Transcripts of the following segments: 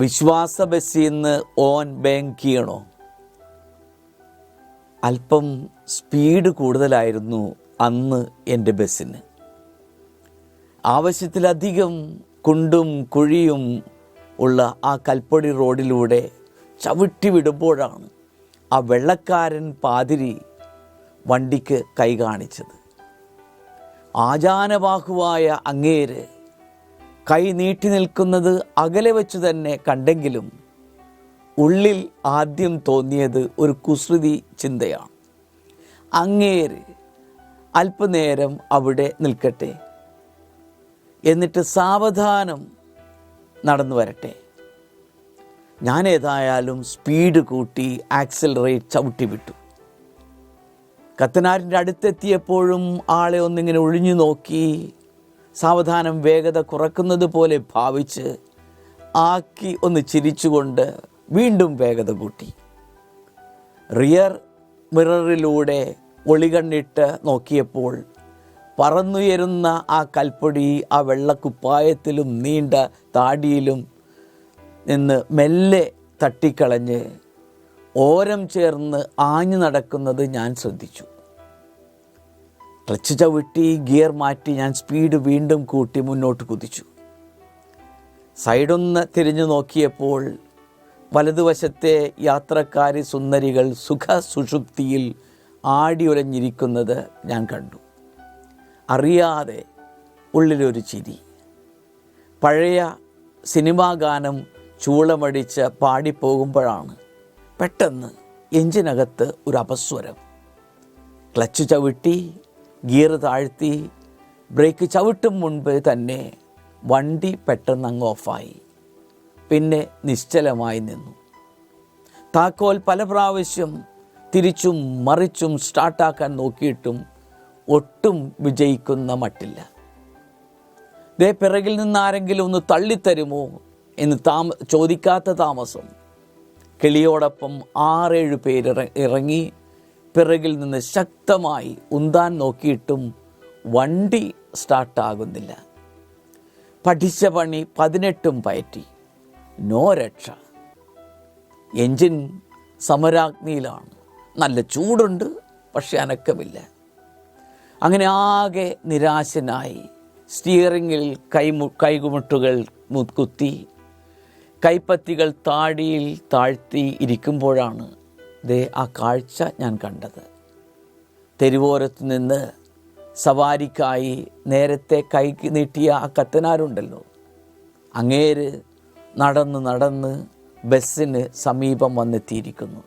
വിശ്വാസ ബസ്സിൽ നിന്ന് ഓൻ ബാങ്ക് അല്പം സ്പീഡ് കൂടുതലായിരുന്നു അന്ന് എന്റെ ബസ്സിന്. ആവശ്യത്തിലധികം കുണ്ടും കുഴിയും ഉള്ള ആ കൽപ്പടി റോഡിലൂടെ ചവിട്ടി വിടുമ്പോഴാണ് ആ വെള്ളക്കാരൻ പാതിരി വണ്ടിക്ക് കൈ കാണിച്ചത്. ആചാനബാഹുവായ അങ്ങേര് കൈ നീട്ടി നിൽക്കുന്നത് അകലെ വെച്ചു തന്നെ കണ്ടെങ്കിലും ഉള്ളിൽ ആദ്യം തോന്നിയത് ഒരു കുസൃതി ചിന്തയാണ്. അങ്ങേര് അല്പനേരം അവിടെ നിൽക്കട്ടെ. എന്നിട്ട് സാവധാനം നടന്നു വരട്ടെ. ഞാൻ ഏതായാലും സ്പീഡ് കൂട്ടി ആക്സിലറേറ്റ് ചവിട്ടി വിട്ടു. കത്തനാരിന്റെ അടുത്തെത്തിയപ്പോഴും ആളെ ഒന്നിങ്ങനെ ഒഴിഞ്ഞു നോക്കി സാവധാനം വേഗത കുറക്കുന്നത് പോലെ ഭാവിച്ച് ആക്കി ഒന്ന് ചിരിച്ചുകൊണ്ട് വീണ്ടും വേഗത കൂട്ടി. റിയർ മിററിലൂടെ ഒളികണ്ണിട്ട് നോക്കിയപ്പോൾ പറന്നുയരുന്ന ആ കൽപ്പൊടി ആ വെള്ളക്കുപ്പായത്തിലും നീണ്ട താടിയിലും നിന്ന് മെല്ലെ തട്ടിക്കളഞ്ഞ് ഓരം ചേർന്ന് ആഞ്ഞു നടക്കുന്നത് ഞാൻ ശ്രദ്ധിച്ചു. ക്ലച്ച് ചവിട്ടി ഗിയർ മാറ്റി ഞാൻ സ്പീഡ് വീണ്ടും കൂട്ടി മുന്നോട്ട് കുതിച്ചു. സൈഡൊന്ന് തിരിഞ്ഞു നോക്കിയപ്പോൾ വലതുവശത്തെ യാത്രക്കാരി സുന്ദരികൾ സുഖസുഷുപ്തിയിൽ ആടിയുലഞ്ഞിരിക്കുന്നത് ഞാൻ കണ്ടു. അറിയാതെ ഉള്ളിലൊരു ചിരി. പഴയ സിനിമാ ഗാനം ചൂളമടിച്ച് പാടിപ്പോകുമ്പോഴാണ് പെട്ടെന്ന് എഞ്ചിനകത്ത് ഒരു അപസ്വരം. ക്ലച്ച് ചവിട്ടി ഗിയർ താഴ്ത്തി ബ്രേക്ക് ചവിട്ടും മുൻപ് തന്നെ വണ്ടി പെട്ടെന്ന് അങ്ങ് ഓഫായി. പിന്നെ നിശ്ചലമായി നിന്നു. താക്കോൽ പല പ്രാവശ്യം തിരിച്ചും മറിച്ചും സ്റ്റാർട്ടാക്കാൻ നോക്കിയിട്ടും ഒട്ടും വിജയിക്കുന്ന മട്ടില്ല. ദേ പിറകിൽ നിന്ന് ആരെങ്കിലും ഒന്ന് തള്ളിത്തരുമോ എന്ന് താമ ചോദിക്കാത്ത താമസം. കിളിയോടൊപ്പം ആറേഴ് പേര് ഇറങ്ങി പിറകിൽ നിന്ന് ശക്തമായി ഉന്താൻ നോക്കിയിട്ടും വണ്ടി സ്റ്റാർട്ടാകുന്നില്ല. പഠിച്ച പണി പതിനെട്ടും പയറ്റി. നോ രക്ഷ. എൻജിൻ സമരാഗ്നിയിലാണ്. നല്ല ചൂടുണ്ട് പക്ഷെ അനക്കമില്ല. അങ്ങനെ ആകെ നിരാശനായി സ്റ്റിയറിങ്ങിൽ കൈമു കൈകുമുട്ടുകൾ കുത്തി കൈപ്പത്തികൾ താടിയിൽ താഴ്ത്തി ഇരിക്കുമ്പോഴാണ് ദേ ആ കാഴ്ച ഞാൻ കണ്ടത്. തെരുവോരത്ത് നിന്ന് സവാരിക്കായി നേരത്തെ കൈക്ക് നീട്ടിയ ആ കത്തനാരുണ്ടല്ലോ. അങ്ങേര് നടന്ന് നടന്ന് ബസ്സിന് സമീപം വന്നെത്തിയിരിക്കുന്നു.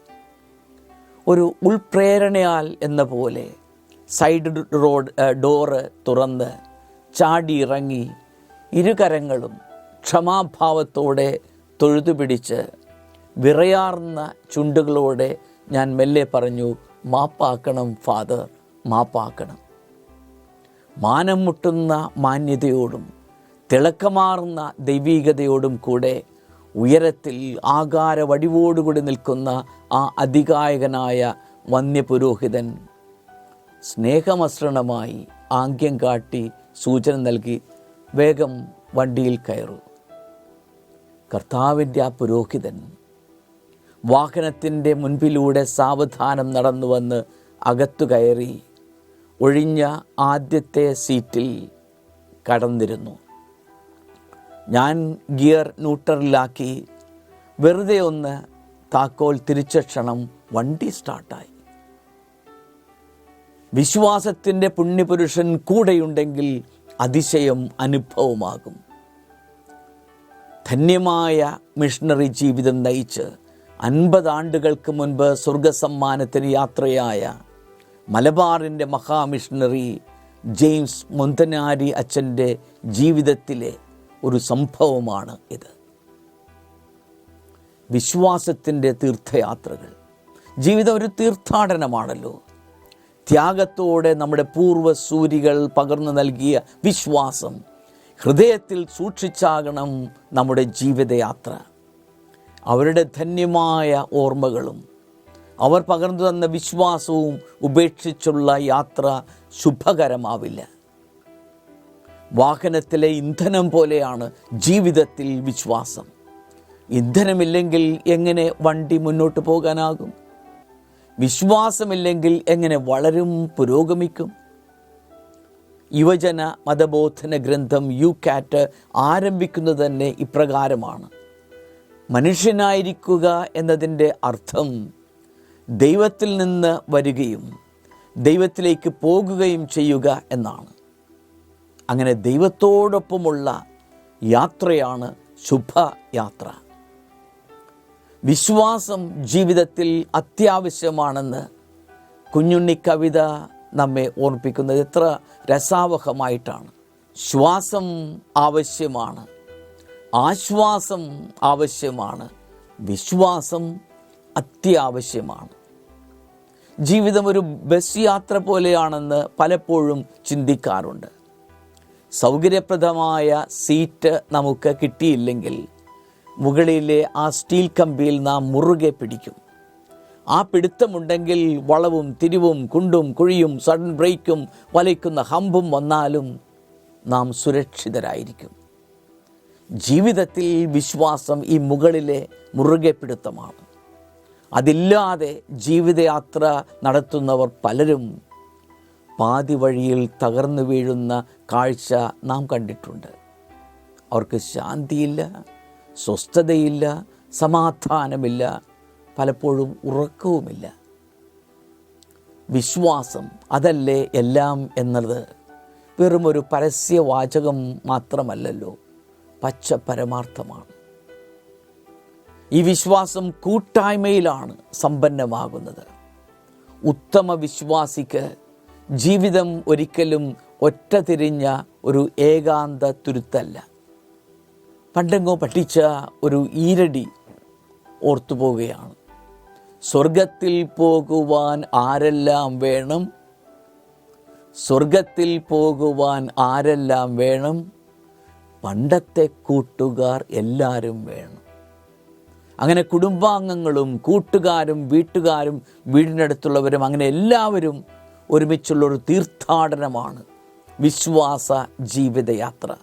ഒരു ഉൾപ്രേരണയാൽ എന്ന പോലെ സൈഡ് റോഡ് ഡോറ് തുറന്ന് ചാടി ഇറങ്ങി ഇരുകരങ്ങളും ക്ഷമാഭാവത്തോടെ തൊഴുതു പിടിച്ച് വിറയാർന്ന ചുണ്ടുകളോടെ ഞാൻ മെല്ലെ പറഞ്ഞു മാപ്പാക്കണം ഫാദർ മാപ്പാക്കണം. മാനം മുട്ടുന്ന മാന്യതയോടും തിളക്കമാർന്ന ദൈവീകതയോടും കൂടെ ഉയരത്തിൽ ആകാര വടിവോടുകൂടി നിൽക്കുന്ന ആ അധികായകനായ വന്യപുരോഹിതൻ സ്നേഹമസൃണമായി ആംഗ്യം കാട്ടി സൂചന നൽകി വേഗം വണ്ടിയിൽ കയറു. കർത്താവിന്റെ ആ പുരോഹിതൻ വാഹനത്തിന്റെ മുൻപിലൂടെ സാവധാനം നടന്നു വന്ന് അകത്തു കയറി ഒഴിഞ്ഞ ആദ്യത്തെ സീറ്റിൽ കടന്നിരുന്നു. ഞാൻ ഗിയർ ന്യൂട്രലിലാക്കി വെറുതെ ഒന്ന് താക്കോൽ തിരിച്ച ക്ഷണം വണ്ടി സ്റ്റാർട്ടായി. വിശ്വാസത്തിന്റെ പുണ്യപുരുഷൻ കൂടെയുണ്ടെങ്കിൽ അതിശയം അനുഭവമാകും. ധന്യമായ മിഷണറി ജീവിതം നയിച്ച് അൻപത് ആണ്ടുകൾക്ക് മുൻപ് സ്വർഗസമ്മാനത്തിന് യാത്രയായ മലബാറിന്റെ മഹാമിഷണറി ജെയിംസ് മുന്തനാരി അച്ഛന്റെ ജീവിതത്തിലെ ഒരു സംഭവമാണ് ഇത്. വിശ്വാസത്തിന്റെ തീർത്ഥയാത്രകൾ. ജീവിതം ഒരു തീർത്ഥാടനമാണല്ലോ. ത്യാഗത്തോടെ നമ്മുടെ പൂർവ പൂർവസൂരികൾ പകർന്നു നൽകിയ വിശ്വാസം ഹൃദയത്തിൽ സൂക്ഷിച്ചാകണം നമ്മുടെ ജീവിതയാത്ര. അവരുടെ ധന്യമായ ഓർമ്മകളും. അവർ പകർന്നു തന്ന വിശ്വാസവും ഉപേക്ഷിച്ചുള്ള യാത്ര ശുഭകരമാവില്ല. വാഹനത്തിലെ ഇന്ധനം പോലെയാണ് ജീവിതത്തിൽ വിശ്വാസം. ഇന്ധനമില്ലെങ്കിൽ എങ്ങനെ വണ്ടി മുന്നോട്ട് പോകാനാകും? വിശ്വാസമില്ലെങ്കിൽ എങ്ങനെ വളരും പുരോഗമിക്കും? യുവജന മതബോധന ഗ്രന്ഥം യു കാറ്റ് ആരംഭിക്കുന്നത് തന്നെ ഇപ്രകാരമാണ്. മനുഷ്യനായിരിക്കുക എന്നതിന്റെ അർത്ഥം ദൈവത്തിൽ നിന്ന് വരികയും ദൈവത്തിലേക്ക് പോകുകയും ചെയ്യുക എന്നാണ്. അങ്ങനെ ദൈവത്തോടൊപ്പമുള്ള യാത്രയാണ് ശുഭയാത്ര. വിശ്വാസം ജീവിതത്തിൽ അത്യാവശ്യമാണെന്ന് കുഞ്ഞുണ്ണി കവിത നമ്മെ ഓർമ്മിപ്പിക്കുന്നത് എത്ര രസാവഹമായിട്ടാണ്. ശ്വാസം ആവശ്യമാണ്. ആശ്വാസം ആവശ്യമാണ്. വിശ്വാസം അത്യാവശ്യമാണ്. ജീവിതം ഒരു ബസ് യാത്ര പോലെയാണെന്ന് പലപ്പോഴും ചിന്തിക്കാറുണ്ട്. സൗകര്യപ്രദമായ സീറ്റ് നമുക്ക് കിട്ടിയില്ലെങ്കിൽ മുകളിലെ ആ സ്റ്റീൽ കമ്പിയിൽ നാം മുറുകെ പിടിക്കും. ആ പിടുത്തമുണ്ടെങ്കിൽ വളവും തിരിവും കുണ്ടും കുഴിയും സഡൻ ബ്രേക്കും വലയ്ക്കുന്ന ഹമ്പും വന്നാലും നാം സുരക്ഷിതരായിരിക്കും. ജീവിതത്തിൽ വിശ്വാസം ഈ മുകളിലെ മുറുകെ പിടുത്തമാണ്. അതില്ലാതെ ജീവിതയാത്ര നടത്തുന്നവർ പലരും പാതി വഴിയിൽ തകർന്നു വീഴുന്ന കാഴ്ച നാം കണ്ടിട്ടുണ്ട്. അവർക്ക് ശാന്തിയില്ല സ്വസ്ഥതയില്ല സമാധാനമില്ല പലപ്പോഴും ഉറക്കവുമില്ല. വിശ്വാസം അതല്ലേ എല്ലാം എന്നത് വെറുമൊരു പരസ്യവാചകം മാത്രമല്ലല്ലോ. പച്ച പരമാർത്ഥമാണ് ഈ വിശ്വാസം കൂട്ടായ്മയിലാണ് സമ്പന്നമാകുന്നത്. ഉത്തമ വിശ്വാസിക്ക് ജീവിതം ഒരിക്കലും ഒറ്റ തിരിഞ്ഞ ഒരു ഏകാന്ത തുരുത്തല്ല. പണ്ടെങ്ങോ പഠിച്ച ഒരു ഈരടി ഓർത്തുപോവുകയാണ് സ്വർഗത്തിൽ പോകുവാൻ ആരെല്ലാം വേണം? സ്വർഗത്തിൽ പോകുവാൻ ആരെല്ലാം വേണം? പണ്ടത്തെ കൂട്ടുകാർ എല്ലാവരും വേണം. അങ്ങനെ കുടുംബാംഗങ്ങളും കൂട്ടുകാരും വീട്ടുകാരും വീടിനടുത്തുള്ളവരും അങ്ങനെ എല്ലാവരും ഒരുമിച്ചുള്ള ഒരു തീർത്ഥാടനമാണ് വിശ്വാസ ജീവിതയാത്ര.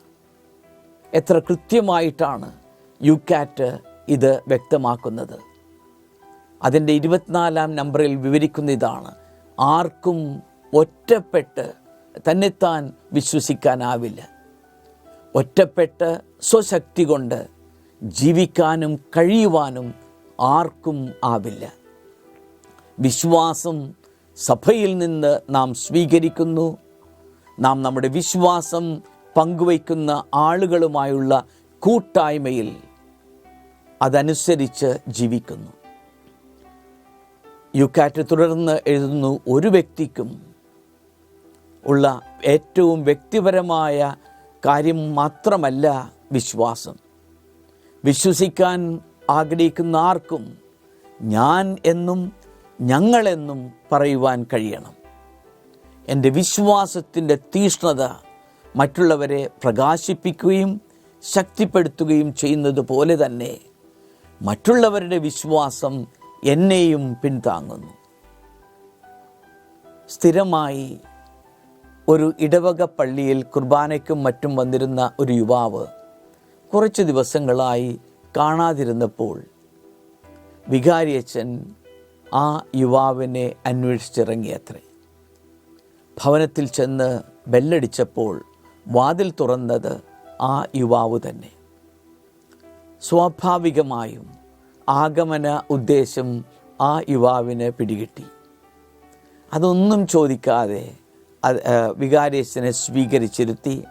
എത്ര കൃത്യമായിട്ടാണ് യു കാറ്റ് ഇത് വ്യക്തമാക്കുന്നത്. അതിന്റെ ഇരുപത്തിനാലാം നമ്പറിൽ വിവരിക്കുന്ന ഇതാണ് ആർക്കും ഒറ്റപ്പെട്ട് തന്നെത്താൻ വിശ്വസിക്കാനാവില്ല. ഒറ്റപ്പെട്ട് സ്വശക്തി കൊണ്ട് ജീവിക്കാനും കഴിയുവാനും ആർക്കും ആവില്ല. വിശ്വാസം സഭയിൽ നിന്ന് നാം സ്വീകരിക്കുന്നു. നാം നമ്മുടെ വിശ്വാസം പങ്കുവയ്ക്കുന്ന ആളുകളുമായുള്ള കൂട്ടായ്മയിൽ അതനുസരിച്ച് ജീവിക്കുന്നു. യുക്കാറ്റ് തുടർന്ന് എഴുതുന്നു ഒരു വ്യക്തിക്കും ഉള്ള ഏറ്റവും വ്യക്തിപരമായ കാര്യം മാത്രമല്ല വിശ്വാസം. വിശ്വസിക്കാൻ ആഗ്രഹിക്കുന്ന ആർക്കും ഞാൻ എന്നും ഞങ്ങളെന്നും പറയുവാൻ കഴിയണം. എന്റെ വിശ്വാസത്തിന്റെ തീഷ്ണത മറ്റുള്ളവരെ പ്രകാശിപ്പിക്കുകയും ശക്തിപ്പെടുത്തുകയും ചെയ്യുന്നത് പോലെ തന്നെ മറ്റുള്ളവരുടെ വിശ്വാസം എന്നെയും പിന്താങ്ങുന്നു സ്ഥിരമായി ഒരു ഇടവക പള്ളിയിൽ കുർബാനയ്ക്കും മറ്റും വന്നിരുന്ന ഒരു യുവാവ് കുറച്ച് ദിവസങ്ങളായി കാണാതിരുന്നപ്പോൾ വികാരിയച്ഛൻ ആ യുവാവിനെ അന്വേഷിച്ചിറങ്ങിയത്രേ. ഭവനത്തിൽ ചെന്ന് ബെല്ലടിച്ചപ്പോൾ വാതിൽ തുറന്നത് ആ യുവാവ് തന്നെ. സ്വാഭാവികമായും ആഗമന ഉദ്ദേശം ആ യുവാവിന് പിടികിട്ടി. അതൊന്നും ചോദിക്കാതെ വികാരേശനെ സ്വീകരിച്ചിരുത്തി.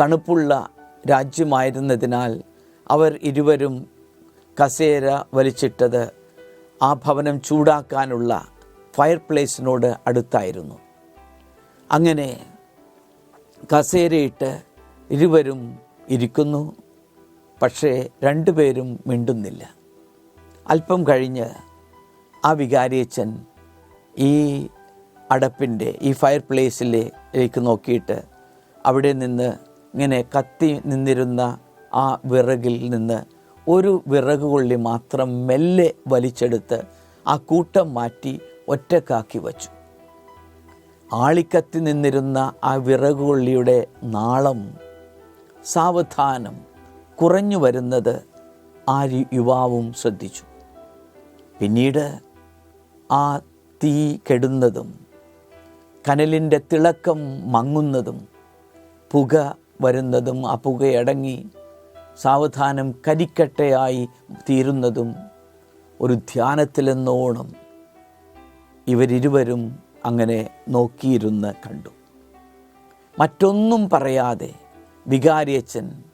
തണുപ്പുള്ള രാജ്യമായിരുന്നതിനാൽ അവർ ഇരുവരും കസേര വലിച്ചിട്ടത് ആ ഭവനം ചൂടാക്കാനുള്ള ഫയർ പ്ലേസിനോട് അടുത്തായിരുന്നു. അങ്ങനെ കസേരയിട്ട് ഇരുവരും ഇരിക്കുന്നു. പക്ഷേ രണ്ടുപേരും മിണ്ടുന്നില്ല. അല്പം കഴിഞ്ഞ് ആ വികാരിയച്ഛൻ ഈ അടപ്പിന്റെ ഈ ഫയർ പ്ലേസിലേക്ക് നോക്കിയിട്ട് അവിടെ നിന്ന് ഇങ്ങനെ കത്തി നിന്നിരുന്ന ആ വിറകിൽ നിന്ന് ഒരു വിറക് കൊള്ളി മാത്രം മെല്ലെ വലിച്ചെടുത്ത് ആ കൂട്ടം മാറ്റി ഒറ്റക്കാക്കി വച്ചു. ആളിക്കത്തി നിന്നിരുന്ന ആ വിറക് കൊള്ളിയുടെ നാളം സാവധാനം കുറഞ്ഞു വരുന്നത് ആ യുവാവും ശ്രദ്ധിച്ചു. പിന്നീട് ആ തീ കെടുന്നതും കനലിന്റെ തിളക്കം മങ്ങുന്നതും പുക വരുന്നതും ആ പുകയടങ്ങി സാവധാനം കരിക്കട്ടയായി തീരുന്നതും ഒരു ധ്യാനത്തിലെന്നോണം ഇവരിരുവരും അങ്ങനെ നോക്കിയിരുന്ന് കണ്ടു. മറ്റൊന്നും പറയാതെ വികാരിയച്ഛൻ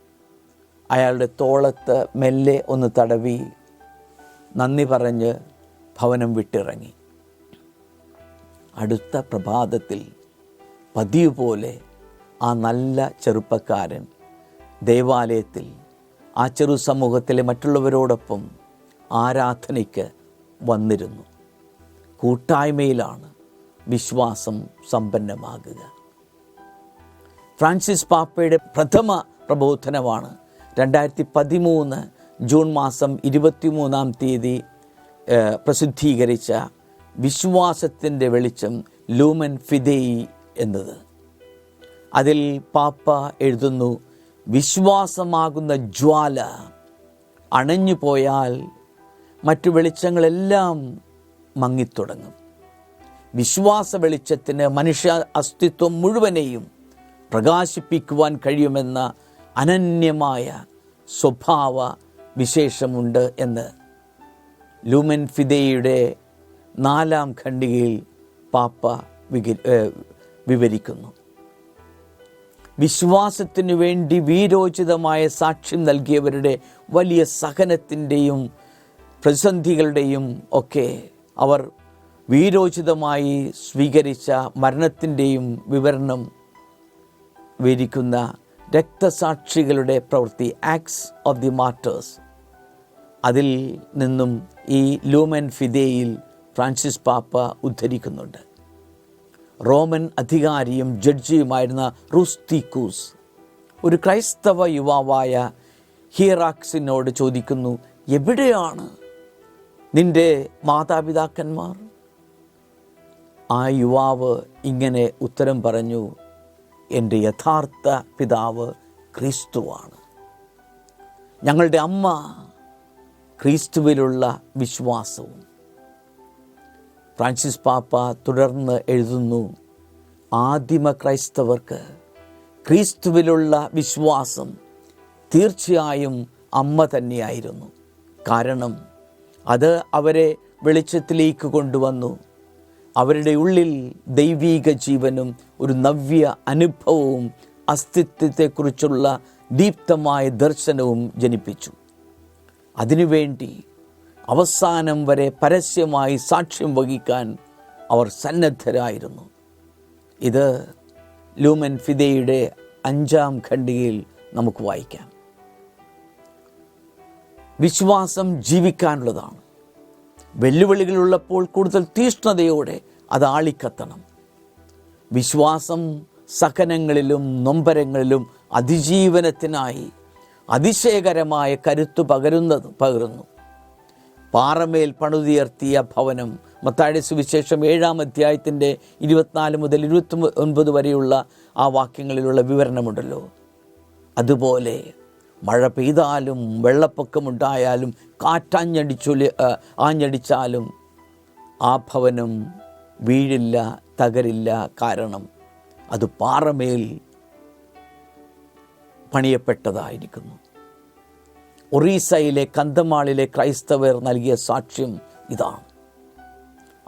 അയാളുടെ തോളത്ത് മെല്ലെ ഒന്ന് തടവി നന്ദി പറഞ്ഞ് ഭവനം വിട്ടിറങ്ങി. അടുത്ത പ്രഭാതത്തിൽ പതിവ് പോലെ ആ നല്ല ചെറുപ്പക്കാരൻ ദേവാലയത്തിൽ ആ ചെറു സമൂഹത്തിലെ മറ്റുള്ളവരോടൊപ്പം ആരാധനയ്ക്ക് വന്നിരുന്നു. കൂട്ടായ്മയിലാണ് വിശ്വാസം സമ്പന്നമാകുക. ഫ്രാൻസിസ് പാപ്പയുടെ പ്രഥമ പ്രബോധനമാണ് രണ്ടായിരത്തി പതിമൂന്ന് ജൂൺ മാസം ഇരുപത്തിമൂന്നാം തീയതി പ്രസിദ്ധീകരിച്ച വിശ്വാസത്തിന്റെ വെളിച്ചം ലൂമൻ ഫിദേയി എന്നത്. അതിൽ പാപ്പ എഴുതുന്നു വിശ്വാസമാകുന്ന ജ്വാല അണഞ്ഞു പോയാൽ മറ്റു വെളിച്ചങ്ങളെല്ലാം മങ്ങിത്തുടങ്ങും. വിശ്വാസ വെളിച്ചത്തിന് മനുഷ്യ അസ്തിത്വം മുഴുവനെയും പ്രകാശിപ്പിക്കുവാൻ കഴിയുമെന്ന അനന്യമായ സ്വഭാവ വിശേഷമുണ്ട് എന്ന് ലൂമൻ ഫിദയുടെ നാലാം ഖണ്ഡികയിൽ പാപ്പ വിക- വിവരിക്കുന്നു. വിശ്വാസത്തിനു വേണ്ടി വീരോചിതമായ സാക്ഷ്യം നൽകിയവരുടെ വലിയ സഹനത്തിന്റെയും പ്രതിസന്ധികളുടെയും ഒക്കെ അവർ വീരോചിതമായി സ്വീകരിച്ച മരണത്തിന്റെയും വിവരണം വിവരിക്കുന്ന രക്തസാക്ഷികളുടെ പ്രവൃത്തി ആക്സ് ഓഫ് ദി മാർട്ടേഴ്സ് അതിൽ നിന്നും ഈ ലൂമൻ ഫിദേയിൽ ഫ്രാൻസിസ് പാപ്പ ഉദ്ധരിക്കുന്നുണ്ട്. റോമൻ അധികാരിയും ജഡ്ജിയുമായിരുന്ന റുസ്തിക്കൂസ് ഒരു ക്രൈസ്തവ യുവാവായ ഹിയറാക്സിനോട് ചോദിക്കുന്നു എവിടെയാണ് നിന്റെ മാതാപിതാക്കന്മാർ? ആ യുവാവ് ഇങ്ങനെ ഉത്തരം പറഞ്ഞു എന്റെ യഥാർത്ഥ പിതാവ് ക്രിസ്തുവാണ്. ഞങ്ങളുടെ അമ്മ ക്രിസ്തുവിലുള്ള വിശ്വാസവും ഫ്രാൻസിസ് പാപ്പ തുടർന്ന് എഴുതുന്നു ആദിമ ക്രൈസ്തവർക്ക് ക്രിസ്തുവിലുള്ള വിശ്വാസം തീർച്ചയായും അമ്മ തന്നെയായിരുന്നു. കാരണം അത് അവരെ വെളിച്ചത്തിലേക്ക് കൊണ്ടുവന്നു. അവരുടെ ഉള്ളിൽ ദൈവീക ജീവനും ഒരു നവ്യ അനുഭവവും അസ്തിത്വത്തെക്കുറിച്ചുള്ള ദീപ്തമായ ദർശനവും ജനിപ്പിച്ചു. അതിനുവേണ്ടി അവസാനം വരെ പരസ്യമായി സാക്ഷ്യം വഹിക്കാൻ അവർ സന്നദ്ധരായിരുന്നു. ഇത് ലൂമൻ ഫിദയുടെ അഞ്ചാം ഖണ്ഡികയിൽ നമുക്ക് വായിക്കാം. വിശ്വാസം ജീവിക്കാനുള്ളതാണ്. വെല്ലുവിളികളുള്ളപ്പോൾ കൂടുതൽ തീഷ്ണതയോടെ അത് ആളിക്കത്തണം. വിശ്വാസം സഹനങ്ങളിലും നൊമ്പരങ്ങളിലും അതിജീവനത്തിനായി അതിശയകരമായ കരുത്തു പകരുന്നത് പകരുന്നു. പാറമേൽ പണുതിയർത്തിയ ഭവനം. മത്തായുടെ സുവിശേഷം ഏഴാം അധ്യായത്തിന്റെ ഇരുപത്തിനാല് മുതൽ ഇരുപത്തി ഒൻപത് വരെയുള്ള ആ വാക്യങ്ങളിലുള്ള വിവരണമുണ്ടല്ലോ. അതുപോലെ മഴ പെയ്താലും വെള്ളപ്പൊക്കമുണ്ടായാലും കാറ്റാഞ്ഞടിച്ചു ആഞ്ഞടിച്ചാലും ആ ഭവനം വീഴില്ല തകരില്ല കാരണം അത് പാറമേൽ പണിയപ്പെട്ടതായിരിക്കുന്നു. ഒറീസയിലെ കന്തമാളിലെ ക്രൈസ്തവർ നൽകിയ സാക്ഷ്യം ഇതാണ്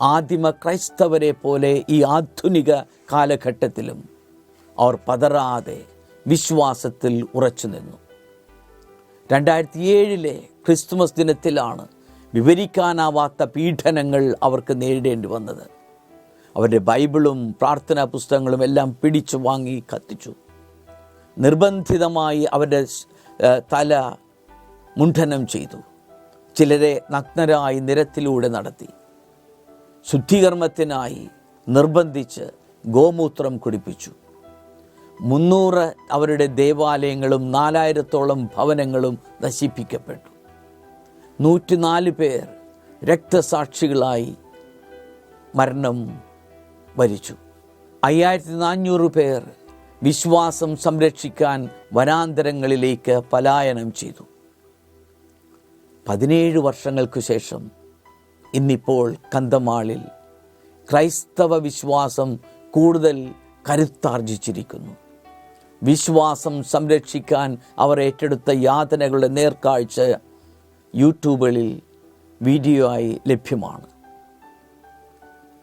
ആദിമ ക്രൈസ്തവരെ പോലെ ഈ ആധുനിക കാലഘട്ടത്തിലും അവർ പതറാതെ വിശ്വാസത്തിൽ ഉറച്ചു നിന്നു. രണ്ടായിരത്തി ഏഴിലെ ക്രിസ്തുമസ് ദിനത്തിലാണ് വിവരിക്കാനാവാത്ത പീഡനങ്ങൾ അവർക്ക് നേരിടേണ്ടി വന്നത്. അവരുടെ ബൈബിളും പ്രാർത്ഥനാ പുസ്തകങ്ങളും എല്ലാം പിടിച്ചു വാങ്ങി കത്തിച്ചു. നിർബന്ധിതമായി അവരുടെ തല മുണ്ഡനം ചെയ്തു. ചിലരെ നഗ്നരായി നിരത്തിലൂടെ നടത്തി. ശുദ്ധീകർമ്മത്തിനായി നിർബന്ധിച്ച് ഗോമൂത്രം കുടിപ്പിച്ചു. മുന്നൂറ് അവരുടെ ദേവാലയങ്ങളും നാലായിരത്തോളം ഭവനങ്ങളും നശിപ്പിക്കപ്പെട്ടു. നൂറ്റിനാല് പേർ രക്തസാക്ഷികളായി മരണം വരിച്ചു. അയ്യായിരത്തി നാനൂറ് പേർ വിശ്വാസം സംരക്ഷിക്കാൻ വനാന്തരങ്ങളിലേക്ക് പലായനം ചെയ്തു. പതിനേഴ് വർഷങ്ങൾക്ക് ശേഷം ഇന്നിപ്പോൾ കന്തമാളിൽ ക്രൈസ്തവ വിശ്വാസം കൂടുതൽ കരുത്താർജിച്ചിരിക്കുന്നു. വിശ്വാസം സംരക്ഷിക്കാൻ അവർ ഏറ്റെടുത്ത യാതനകളുടെ നേർക്കാഴ്ച യൂട്യൂബുകളിൽ വീഡിയോ ആയി ലഭ്യമാണ്.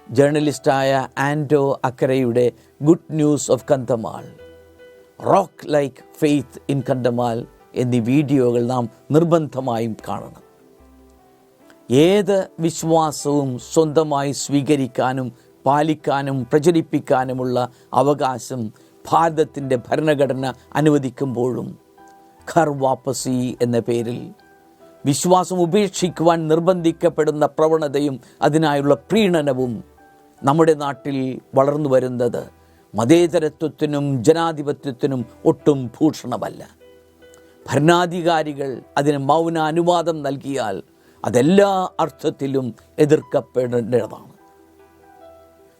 ജേർണലിസ്റ്റായ Anto അക്കരയുടെ good news of Kandhamal rock like faith in Kandhamal എന്നീ വീഡിയോകൾ നാം നിർബന്ധമായും കാണണം. ഏത് വിശ്വാസവും സ്വന്തമായി സ്വീകരിക്കാനും പാലിക്കാനും പ്രചരിപ്പിക്കാനുമുള്ള അവകാശം ഭാരതത്തിന്റെ ഭരണഘടന അനുവദിക്കുമ്പോഴും ഖർ വാപ്പസി എന്ന പേരിൽ വിശ്വാസം ഉപേക്ഷിക്കുവാൻ നിർബന്ധിക്കപ്പെടുന്ന പ്രവണതയും അതിനായുള്ള പ്രീണനവും നമ്മുടെ നാട്ടിൽ വളർന്നു വരുന്നത് മതേതരത്വത്തിനും ജനാധിപത്യത്തിനും ഒട്ടും ഭൂഷണമല്ല. ഭരണാധികാരികൾ അതിന് മൗന അനുവാദം നൽകിയാൽ അതെല്ലാ അർത്ഥത്തിലും എതിർക്കപ്പെടേണ്ടതാണ്.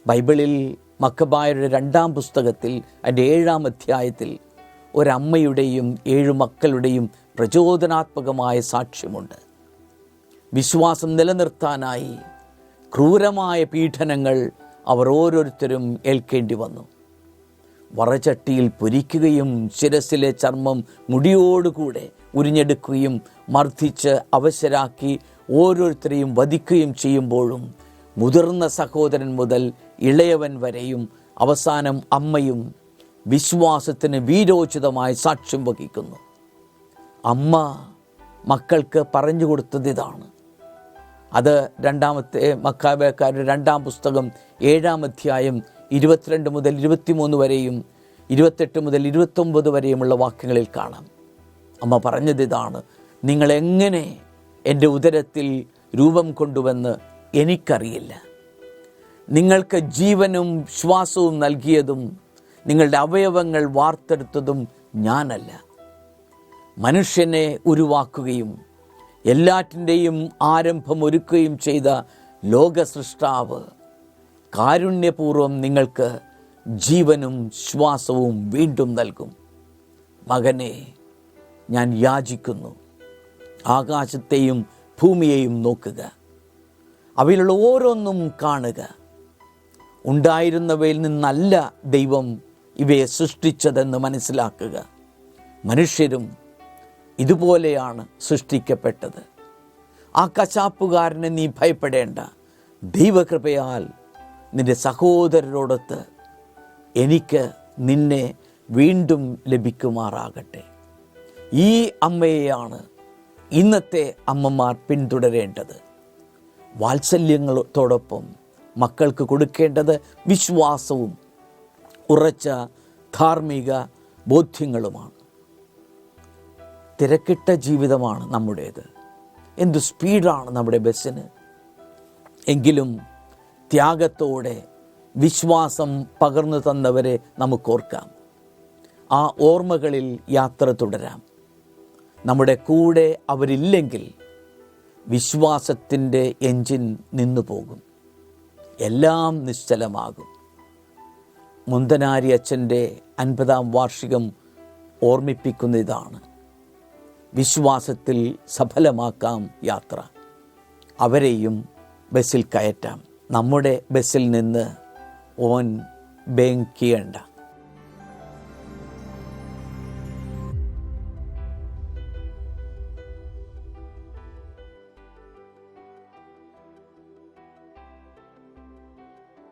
ബൈബിളിൽ മക്കബായരുടെ രണ്ടാം പുസ്തകത്തിൽ അതിന്റെ ഏഴാം അധ്യായത്തിൽ ഒരമ്മയുടെയും ഏഴു മക്കളുടെയും പ്രചോദനാത്മകമായ സാക്ഷ്യമുണ്ട്. വിശ്വാസം നിലനിർത്താനായി ക്രൂരമായ പീഡനങ്ങൾ അവർ ഓരോരുത്തരും ഏൽക്കേണ്ടി വന്നു. വറചട്ടിയിൽ പൊരിക്കുകയും ശിരസിലെ ചർമ്മം മുടിയോടുകൂടെ ഉരിഞ്ഞെടുക്കുകയും മർദ്ദിച്ച് അവശരാക്കി ഓരോരുത്തരെയും വധിക്കുകയും ചെയ്യുമ്പോഴും മുതിർന്ന സഹോദരൻ മുതൽ ഇളയവൻ വരെയും അവസാനം അമ്മയും വിശ്വാസത്തിന് വീരോചിതമായി സാക്ഷ്യം വഹിക്കുന്നു. അമ്മ മക്കൾക്ക് പറഞ്ഞു കൊടുത്തത് ഇതാണ്. അത് രണ്ടാമത്തെ മക്കാബേക്കാരുടെ രണ്ടാം പുസ്തകം ഏഴാം അധ്യായം ഇരുപത്തിരണ്ട് മുതൽ ഇരുപത്തിമൂന്ന് വരെയും ഇരുപത്തെട്ട് മുതൽ ഇരുപത്തൊമ്പത് വരെയുമുള്ള വാക്യങ്ങളിൽ കാണാം. അമ്മ പറഞ്ഞത് ഇതാണ് നിങ്ങളെങ്ങനെ എന്റെ ഉദരത്തിൽ രൂപം കൊണ്ടുവന്ന് എനിക്കറിയില്ല. നിങ്ങൾക്ക് ജീവനും ശ്വാസവും നൽകിയതും നിങ്ങളുടെ അവയവങ്ങൾ വാർത്തെടുത്തതും ഞാനല്ല. മനുഷ്യനെ ഉരുവാക്കുകയും എല്ലാറ്റിന്റെയും ആരംഭം ഒരുക്കുകയും ചെയ്ത ലോകസൃഷ്ടാവ് കാരുണ്യപൂർവം നിങ്ങൾക്ക് ജീവനും ശ്വാസവും വീണ്ടും നൽകും. മകനെ ഞാൻ യാചിക്കുന്നു. ആകാശത്തെയും ഭൂമിയെയും നോക്കുക. അവയിലുള്ള ഓരോന്നും കാണുക. ഉണ്ടായിരുന്നവയിൽ നിന്നല്ല ദൈവം ഇവയെ സൃഷ്ടിച്ചതെന്ന് മനസ്സിലാക്കുക. മനുഷ്യരും ഇതുപോലെയാണ് സൃഷ്ടിക്കപ്പെട്ടത്. ആ കശാപ്പുകാരനെ നീ ഭയപ്പെടേണ്ട. ദൈവകൃപയാൽ നിന്റെ സഹോദരരോടൊത്ത് എനിക്ക് നിന്നെ വീണ്ടും ലഭിക്കുമാറാകട്ടെ. ഈ അമ്മയെയാണ് ഇന്നത്തെ അമ്മമാർ പിന്തുടരേണ്ടത്. വാത്സല്യങ്ങളോടൊപ്പം മക്കൾക്ക് കൊടുക്കേണ്ടത് വിശ്വാസവും ഉറച്ച ധാർമ്മിക ബോധ്യങ്ങളുമാണ്. തിരക്കിട്ട ജീവിതമാണ് നമ്മുടേത്. എന്ത് സ്പീഡാണ് നമ്മുടെ ബസ്സിന്. എങ്കിലും ത്യാഗത്തോടെ വിശ്വാസം പകർന്നു തന്നവരെ നമുക്കോർക്കാം ആ ഓർമ്മകളിൽ യാത്ര തുടരാം. നമ്മുടെ കൂടെ അവരില്ലെങ്കിൽ വിശ്വാസത്തിന്റെ എഞ്ചിൻ നിന്നു പോകും. എല്ലാം നിശ്ചലമാകും. മുന്തനാരി അച്ഛന്റെ അൻപതാം വാർഷികം ഓർമ്മിപ്പിക്കുന്ന ഇതാണ്. വിശ്വാസത്തിൽ സഫലമാക്കാം യാത്ര. അവരെയും ബസ്സിൽ കയറ്റാം. നമ്മുടെ ബസ്സിൽ നിന്ന് ഓൻ ബേങ്കിയേണ്ട.